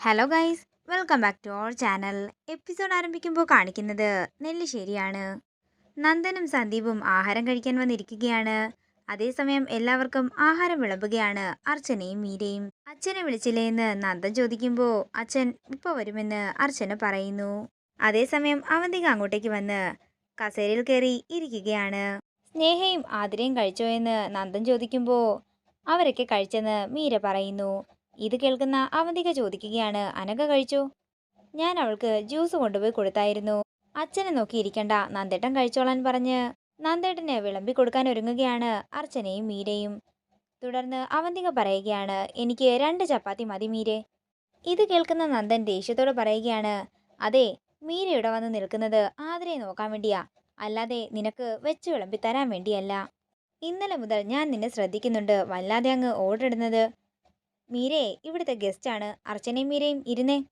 Hello guys welcome back to our channel episode ആരംഭിക്കുമ്പോൾ കാണിക്കുന്നത് നെല്ലിശ്ശേരിയാണ്. നന്ദനും സന്ദീപും ആഹാരം കഴിക്കാൻ വന്നിരിക്കുകയാണ്. അതേസമയം എല്ലാവർക്കും ആഹാരം വിളമ്പുകയാണ് അർച്ചനയും മീരയും. അച്ഛനെ വിളിച്ചില്ലേ എന്ന് നന്ദൻ ചോദിക്കുമ്പോൾ അച്ഛൻ ഇപ്പോൾ വരുമെന്ന് അർച്ചന പറയുന്നു. അതേസമയം അവന്തിക അങ്ങോട്ടേക്ക് വന്ന് കസേരയിൽ കയറി ഇരിക്കുകയാണ്. സ്നേഹയും ആതിരയും കഴിച്ചോ എന്ന് നന്ദൻ ചോദിക്കുമ്പോൾ അവരൊക്കെ കഴിച്ചെന്ന് മീര പറയുന്നു. ഇത് കേൾക്കുന്ന അവന്തിക ചോദിക്കുകയാണ്. അനഘ കഴിച്ചു? ഞാൻ അവൾക്ക് ജ്യൂസ് കൊണ്ടുപോയി കൊടുത്തായിരുന്നു. അച്ഛനെ നോക്കിയിരിക്കണ്ട നന്ദേട്ടൻ കഴിച്ചോളാൻ പറഞ്ഞ് നന്ദേട്ടനെ വിളമ്പി കൊടുക്കാൻ ഒരുങ്ങുകയാണ് അർച്ചനയും മീരയും. തുടർന്ന് അവന്തിക പറയുകയാണ് എനിക്ക് രണ്ട് ചപ്പാത്തി മതി മീരെ. ഇത് കേൾക്കുന്ന നന്ദൻ ദേഷ്യത്തോട് പറയുകയാണ് അതെ മീര ഇവിടെ വന്ന് നിൽക്കുന്നത് ആതിരയെ നോക്കാൻ വേണ്ടിയാ. അല്ലാതെ നിനക്ക് വെച്ച് വിളമ്പി തരാൻ വേണ്ടിയല്ല. ഇന്നലെ മുതൽ ഞാൻ നിന്നെ ശ്രദ്ധിക്കുന്നുണ്ട്. വല്ലാതെ അങ്ങ് ഓർഡർ ഇടുന്നത് മീരേ ഇവിടുത്തെ ഗസ്റ്റാണ് അർച്ചനയും മീരയും ഇരുന്നേ.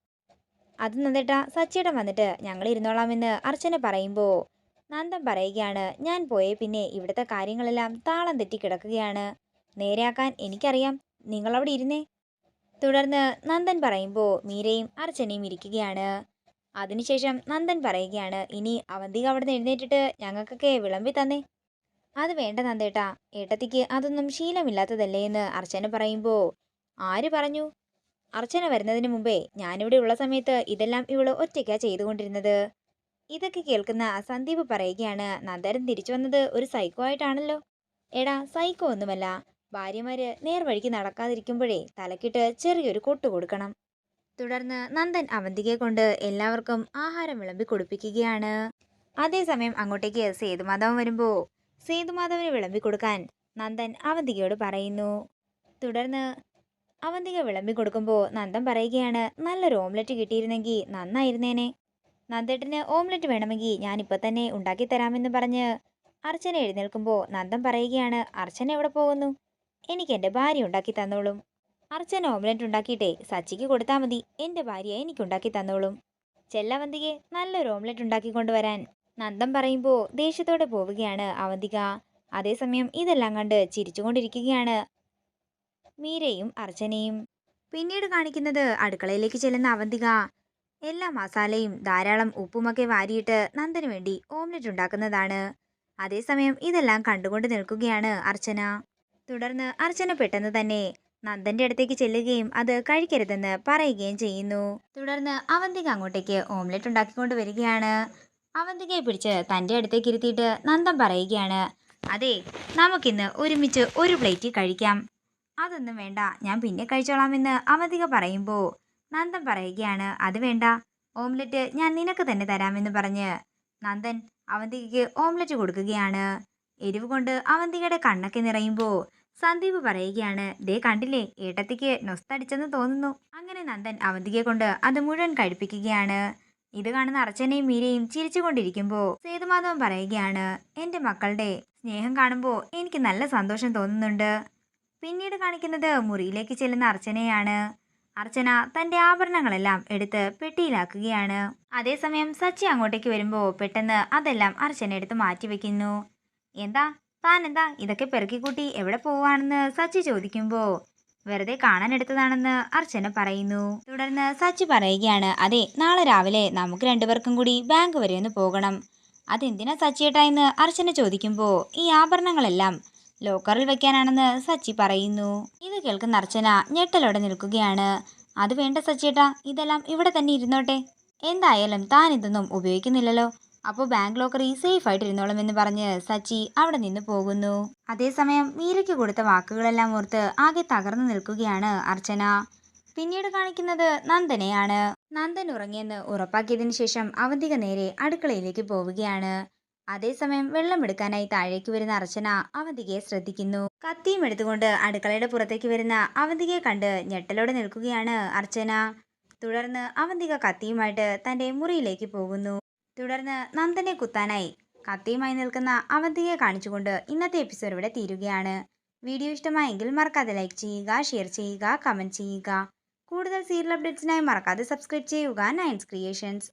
അത് നന്ദേട്ടാ സച്ചിയുടെ വന്നിട്ട് ഞങ്ങൾ ഇരുന്നോളാമെന്ന് അർച്ചന പറയുമ്പോൾ നന്ദൻ പറയുകയാണ് ഞാൻ പോയേ പിന്നെ ഇവിടുത്തെ കാര്യങ്ങളെല്ലാം താളം തെറ്റി കിടക്കുകയാണ്. നേരെയാക്കാൻ എനിക്കറിയാം. നിങ്ങളവിടെ ഇരുന്നേ. തുടർന്ന് നന്ദൻ പറയുമ്പോൾ മീരയും അർച്ചനയും ഇരിക്കുകയാണ്. അതിനുശേഷം നന്ദൻ പറയുകയാണ് ഇനി അവന്തിക അവിടെ നിന്ന് എഴുന്നേറ്റിട്ട് ഞങ്ങൾക്കൊക്കെ വിളമ്പി തന്നേ. അത് വേണ്ട നന്ദേട്ടാ. ഏട്ടത്തിക്ക് അതൊന്നും ശീലമില്ലാത്തതല്ലേ? എന്ന് അർച്ചന പറയുമ്പോൾ ആര് പറഞ്ഞു? അർച്ചന വരുന്നതിന് മുമ്പേ ഞാനിവിടെ ഉള്ള സമയത്ത് ഇതെല്ലാം ഇവൾ ഒറ്റയ്ക്കാ ചെയ്തുകൊണ്ടിരുന്നത്. ഇതൊക്കെ കേൾക്കുന്ന സന്ദീപ് പറയുകയാണ് നന്ദരൻ തിരിച്ചു വന്നത് ഒരു സൈക്കോ ആയിട്ടാണല്ലോ. എടാ സൈക്കോ ഒന്നുമല്ല. ഭാര്യമാര് നേർവഴിക്ക് നടക്കാതിരിക്കുമ്പോഴേ തലക്കിട്ട് ചെറിയൊരു കൊട്ടു കൊടുക്കണം. തുടർന്ന് നന്ദൻ അവന്തികയെ കൊണ്ട് എല്ലാവർക്കും ആഹാരം വിളമ്പി കൊടുപ്പിക്കുകയാണ്. അതേസമയം അങ്ങോട്ടേക്ക് സേതുമാധവൻ വരുമ്പോൾ സേതുമാധവന് വിളമ്പി കൊടുക്കാൻ നന്ദൻ അവന്തികയോട് പറയുന്നു. തുടർന്ന് അവന്തിക വിളമ്പി കൊടുക്കുമ്പോൾ നന്ദൻ പറയുകയാണ് നല്ലൊരു ഓംലെറ്റ് കിട്ടിയിരുന്നെങ്കിൽ നന്നായിരുന്നേനെ. നന്ദേട്ടന് ഓംലെറ്റ് വേണമെങ്കിൽ ഇപ്പം തന്നെ ഉണ്ടാക്കി തരാമെന്ന് പറഞ്ഞ് അർച്ചന എഴുന്നേൽക്കുമ്പോൾ നന്ദൻ പറയുകയാണ് അർച്ചന എവിടെ പോകുന്നു? എനിക്ക് എന്റെ ഭാര്യ ഉണ്ടാക്കി തന്നോളും. അർച്ചന ഓംലെറ്റ് ഉണ്ടാക്കിയിട്ടേ സച്ചിക്ക് കൊടുത്താൽ മതി. എന്റെ ഭാര്യ എനിക്ക് ഉണ്ടാക്കി തന്നോളും. ചെല്ലവന്തികെ നല്ലൊരു ഓംലെറ്റ് ഉണ്ടാക്കി കൊണ്ടുവരാൻ. നന്ദൻ പറയുമ്പോൾ ദേഷ്യത്തോടെ പോവുകയാണ് അവന്തിക. അതേസമയം ഇതെല്ലാം കണ്ട് ചിരിച്ചുകൊണ്ടിരിക്കുകയാണ് മീരയും അർച്ചനയും. പിന്നീട് കാണിക്കുന്നത് അടുക്കളയിലേക്ക് ചെല്ലുന്ന അവന്തിക. എല്ലാ മസാലയും ധാരാളം ഉപ്പുമൊക്കെ വാരിയിട്ട് നന്ദന് വേണ്ടി ഓംലെറ്റ് ഉണ്ടാക്കുന്നതാണ്. അതേസമയം ഇതെല്ലാം കണ്ടുകൊണ്ട് നിൽക്കുകയാണ് അർച്ചന. തുടർന്ന് അർച്ചന പെട്ടെന്ന് തന്നെ നന്ദന്റെ അടുത്തേക്ക് ചെല്ലുകയും അത് കഴിക്കരുതെന്ന് പറയുകയും ചെയ്യുന്നു. തുടർന്ന് അവന്തിക അങ്ങോട്ടേക്ക് ഓംലെറ്റ് ഉണ്ടാക്കിക്കൊണ്ട് വരികയാണ്. അവന്തികയെ പിടിച്ച് തന്റെ അടുത്തേക്ക് ഇരുത്തിയിട്ട് നന്ദൻ പറയുകയാണ് അതെ നമുക്കിന്ന് ഒരുമിച്ച് ഒരു പ്ലേറ്റ് കഴിക്കാം. അതൊന്നും വേണ്ട. ഞാൻ പിന്നെ കഴിച്ചോളാമെന്ന് അവധിക പറയുമ്പോൾ നന്ദൻ പറയുകയാണ്. അത് വേണ്ട. ഓംലെറ്റ് ഞാൻ നിനക്ക് തന്നെ തരാമെന്ന് പറഞ്ഞ് നന്ദൻ അവന്തികയ്ക്ക് ഓംലെറ്റ് കൊടുക്കുകയാണ്. എരിവ് കൊണ്ട് അവന്തികയുടെ കണ്ണൊക്കെ നിറയുമ്പോൾ സന്ദീപ് പറയുകയാണ് ദേ കണ്ടില്ലേ ഏട്ടത്തിക്ക് നൊസ്തടിച്ചെന്ന് തോന്നുന്നു. അങ്ങനെ നന്ദൻ അവന്തികയെ കൊണ്ട് അത് മുഴുവൻ കഴിപ്പിക്കുകയാണ്. ഇത് കാണുന്ന അർച്ചനയും മീരയും ചിരിച്ചുകൊണ്ടിരിക്കുമ്പോൾ സേതുമാധവൻ പറയുകയാണ് എന്റെ മക്കളുടെ സ്നേഹം കാണുമ്പോൾ എനിക്ക് നല്ല സന്തോഷം തോന്നുന്നുണ്ട്. പിന്നീട് കാണിക്കുന്നത് മുറിയിലേക്ക് ചെല്ലുന്ന അർച്ചനയാണ്. അർച്ചന തന്റെ ആഭരണങ്ങളെല്ലാം എടുത്ത് പെട്ടിയിലാക്കുകയാണ്. അതേസമയം സച്ചി അങ്ങോട്ടേക്ക് വരുമ്പോൾ പെട്ടെന്ന് അതെല്ലാം അർച്ചന എടുത്ത് മാറ്റിവെക്കുന്നു എന്താ? താൻ എന്താ ഇതൊക്കെ പെറുക്കിക്കൂട്ടി എവിടെ പോവാണെന്ന് സച്ചി ചോദിക്കുമ്പോൾ വെറുതെ കാണാൻ എടുത്തതാണെന്ന് അർച്ചന പറയുന്നു. തുടർന്ന് സച്ചി പറയുകയാണ് അതെ നാളെ രാവിലെ നമുക്ക് രണ്ടുപേർക്കും കൂടി ബാങ്ക് വരെ ഒന്ന് പോകണം. അതെന്തിനാ സച്ചിയേട്ടാ എന്ന് അർച്ചന ചോദിക്കുമ്പോൾ ഈ ആഭരണങ്ങളെല്ലാം ലോക്കറിൽ വെക്കാനാണെന്ന് സച്ചി പറയുന്നു. ഇത് കേൾക്കുന്ന അർച്ചന ഞെട്ടലോടെ നിൽക്കുകയാണ്. അത് വേണ്ട സച്ചിയേട്ടാ ഇതെല്ലാം ഇവിടെ തന്നെ ഇരുന്നോട്ടെ. എന്തായാലും താൻ ഇതൊന്നും ഉപയോഗിക്കുന്നില്ലല്ലോ. അപ്പോൾ ബാങ്ക് ലോക്കറി സേഫ് ആയിട്ട് ഇരുന്നോളും എന്ന് പറഞ്ഞ് സച്ചി അവിടെ നിന്ന് പോകുന്നു. അതേസമയം മീരയ്ക്ക് കൊടുത്ത വാക്കുകളെല്ലാം ഓർത്ത് ആകെ തകർന്നു നിൽക്കുകയാണ് അർച്ചന. പിന്നീട് കാണിക്കുന്നത് നന്ദനെയാണ്. നന്ദൻ ഉറങ്ങിയെന്ന് ഉറപ്പാക്കിയതിനു ശേഷം അവന്തിക നേരെ അടുക്കളയിലേക്ക് പോവുകയാണ്. അതേസമയം വെള്ളം എടുക്കാനായി താഴേക്ക് വരുന്ന അർച്ചന അവന്തികയെ ശ്രദ്ധിക്കുന്നു. കത്തിയും എടുത്തുകൊണ്ട് അടുക്കളയുടെ പുറത്തേക്ക് വരുന്ന അവന്തികയെ കണ്ട് ഞെട്ടലോടെ നിൽക്കുകയാണ് അർച്ചന. തുടർന്ന് അവന്തിക കത്തിയുമായിട്ട് തന്റെ മുറിയിലേക്ക് പോകുന്നു. തുടർന്ന് നന്ദനെ കുത്താനായി കത്തിയുമായി നിൽക്കുന്ന അവന്തികയെ കാണിച്ചുകൊണ്ട് ഇന്നത്തെ എപ്പിസോഡ് ഇവിടെ തീരുകയാണ്. വീഡിയോ ഇഷ്ടമായെങ്കിൽ മറക്കാതെ ലൈക്ക് ചെയ്യുക ഷെയർ ചെയ്യുക കമന്റ് ചെയ്യുക. കൂടുതൽ സീരിയൽ അപ്ഡേറ്റ്സിനായി മറക്കാതെ സബ്സ്ക്രൈബ് ചെയ്യുക നയൻസ് ക്രിയേഷൻസ്